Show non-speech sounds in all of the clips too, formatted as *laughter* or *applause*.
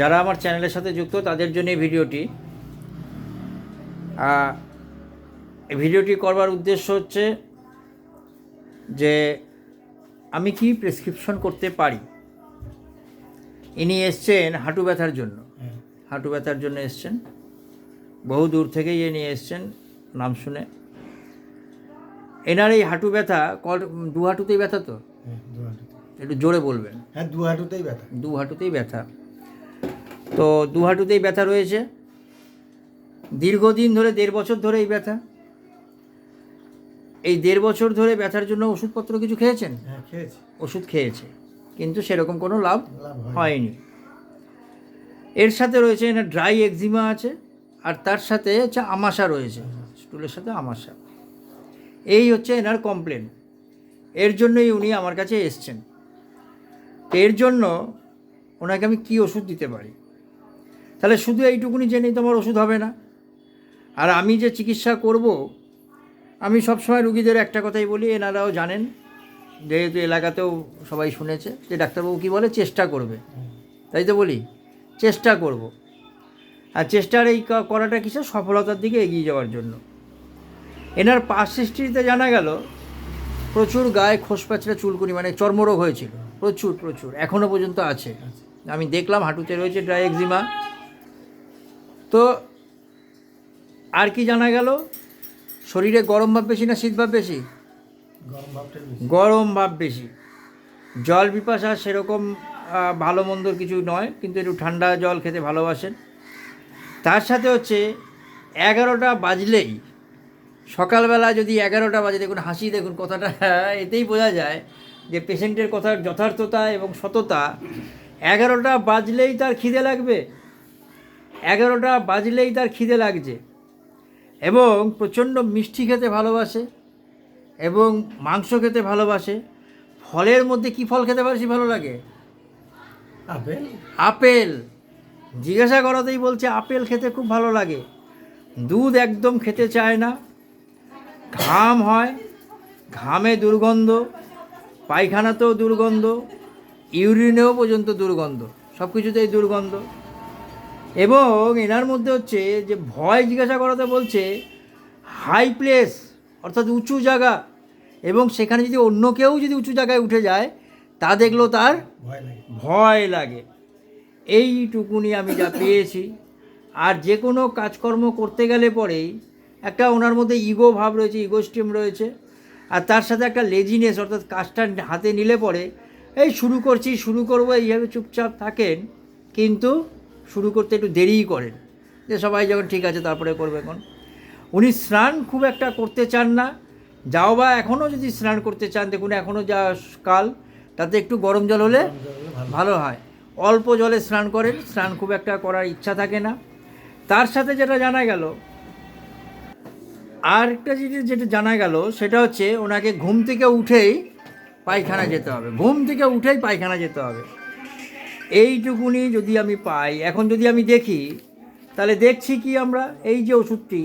যারা আমার চ্যানেলের সাথে যুক্ত তাদের জন্য এই ভিডিওটি। এই ভিডিওটি করবার উদ্দেশ্য হচ্ছে যে আমি কি প্রেসক্রিপশন করতে পারি? ইনি এসছেন হাঁটু ব্যথার জন্য। হাঁটু ব্যথার জন্য এসছেন। বহু দূর থেকেই এ নিয়ে এসছেন নাম শুনে। এনার এই হাঁটু ব্যথা কল দু হাঁটুতেই ব্যথা তো? একটু জোরে বলবেন। হ্যাঁ দু হাঁটুতেই ব্যথা। দু হাঁটুতেই ব্যথা। তো দু হাঁটুতেই ব্যথা রয়েছে। দীর্ঘদিন ধরে দেড় বছর ধরে এই ব্যথা। এই দেড় বছর ধরে ব্যথার জন্য ওষুধপত্র কিছু খেয়েছেন? হ্যাঁ ওষুধ খেয়েছে। কিন্তু সেরকম কোনো লাভ লাভ হয়নি। এর সাথে রয়েছে এনার ড্রাই এক্সিমা আছে আর তার সাথে হচ্ছে আমাশা রয়েছে। স্টুলের সাথে আমাশা। এই হচ্ছে এনার কমপ্লেন। এর জন্যই উনি আমার কাছে এসছেন। এর জন্য ওনাকে আমি কি ওষুধ দিতে পারি? তাহলে শুধু এইটুকুনি জেনেই তো আমার ওষুধ হবে না। আর আমি যে চিকিৎসা করব, আমি সবসময় রুগীদের একটা কথাই বলি, এনারাও জানেন, যেহেতু এলাকাতেও সবাই শুনেছে, যে ডাক্তারবাবু কী বলে? চেষ্টা করবে। তাই তো বলি, চেষ্টা করব। আর চেষ্টার এই করাটা কিসের? সফলতার দিকে এগিয়ে যাওয়ার জন্য। এনার পাশ সৃষ্টিতে জানা গেল, প্রচুর গায়ে খোসপাচড়া চুলকুনি মানে চর্মরোগ হয়েছিল। প্রচুর প্রচুর এখনও পর্যন্ত আছে। আমি দেখলাম, হাঁটুতে রয়েছে ড্রাই এক্সিমা তো আর কি জানা গেল? শরীরে গরম ভাব বেশি না শীত ভাব বেশি? গরম ভাব বেশি। জল পিপাসা সেরকম ভালো মন্দর কিছু নয় কিন্তু একটু ঠান্ডা জল খেতে ভালোবাসেন। তার সাথে হচ্ছে এগারোটা বাজলেই সকালবেলা যদি এগারোটা বাজে দেখুন হাসি দেখুন কথাটা *laughs* এতেই বোঝা যায় যে পেশেন্টের কথার যথার্থতা এবং সততা এগারোটা বাজলেই তার খিদে লাগবে। এগারোটা বাজলেই তার খিদে লাগছে এবং প্রচণ্ড মিষ্টি খেতে ভালোবাসে এবং মাংস খেতে ভালোবাসে। ফলের মধ্যে কি ফল খেতে বেশি ভালো লাগে? আপেল। আপেল। জিজ্ঞাসা করাতেই বলছে আপেল খেতে খুব ভালো লাগে। দুধ একদম খেতে চায় না। ঘাম হয় ঘামে দুর্গন্ধ পায়খানাতেও দুর্গন্ধ ইউরিনেও পর্যন্ত দুর্গন্ধ সব কিছুতেই দুর্গন্ধ। এবং এনার মধ্যে হচ্ছে যে ভয় জিজ্ঞাসা করাতে বলছে হাই প্লেস অর্থাৎ উঁচু জায়গা। এবং সেখানে যদি অন্য কেউ যদি উঁচু জায়গায় উঠে যায় তা দেখলেও তার ভয় লাগে। ভয় লাগে। এইটুকুনি আমি যা পেয়েছি। আর যে কোনো কাজকর্ম করতে গেলে পরেই একটা ওনার মধ্যে ইগো ভাব রয়েছে ইগো স্টিম রয়েছে। আর তার সাথে একটা লেজিনেস অর্থাৎ কাজটা হাতে নিলে পরে এই শুরু করছি শুরু করব এইভাবে চুপচাপ থাকেন। কিন্তু শুরু করতে একটু দেরিই করেন। যে সবাই যখন ঠিক আছে তারপরে করবে এখন। উনি স্নান খুব একটা করতে চান না। যাও বা এখনও যদি স্নান করতে চান দেখুন এখনও যা কাল তাতে একটু গরম জল হলে ভালো। হয়। অল্প জলে স্নান করেন স্নান খুব একটা করার ইচ্ছা থাকে না। তার সাথে যেটা জানা গেল আর একটা জিনিস যেটা জানা গেল সেটা হচ্ছে ওনাকে ঘুম থেকে উঠেই পায়খানা যেতে হবে। ঘুম থেকে উঠেই পায়খানা যেতে হবে। এইটুকুনি যদি আমি পাই, এখন যদি আমি দেখি, তাহলে দেখছি কি আমরা? এই যে ওষুধটি,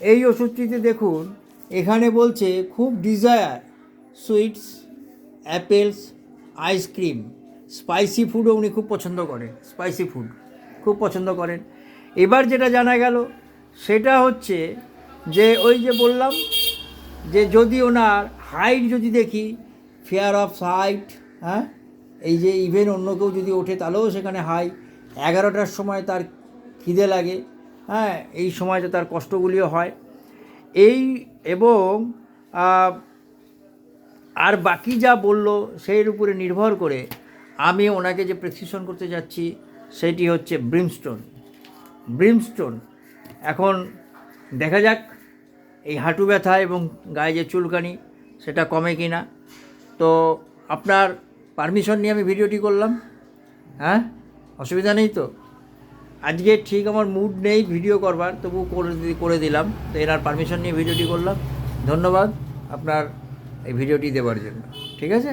এই ওষুধটিতে দেখুন, এখানে বলছে খুব desire sweets apples ice cream spicy ফুডও উনি খুব পছন্দ করেন স্পাইসি ফুড খুব পছন্দ করেন। এবার যেটা জানা গেল, সেটা হচ্ছে যে ওই যে বললাম, যে যদি ওনার হাইট যদি দেখি ফেয়ার অফ হাইট হ্যাঁ? এই যে ইভেন অন্য কেউ যদি ওঠে, তাহলেও সেখানে হাই। এগারোটার সময় তার খিদে লাগে হ্যাঁ এই সময়টা তার কষ্টগুলিও হয়। এই এবং আর বাকি যা বলল, সেই উপরে নির্ভর করে আমি ওনাকে যে প্রেসক্রিপশন করতে যাচ্ছি, সেটি হচ্ছে ব্রিমস্টোন ব্রিমস্টোন এখন দেখা যাক, এই হাঁটু ব্যথা এবং গায়ে যে চুলকানি, সেটা কমে কি না তো আপনার পারমিশন নিয়ে আমি ভিডিওটি করলাম। হ্যাঁ? অসুবিধা নেই তো? আজকে ঠিক আমার মুড নেই ভিডিও করবার তবু করে করে দিলাম। তো এনার পারমিশন নিয়ে ভিডিওটি করলাম। ধন্যবাদ আপনার এই ভিডিওটি দেওয়ার জন্য। ঠিক আছে?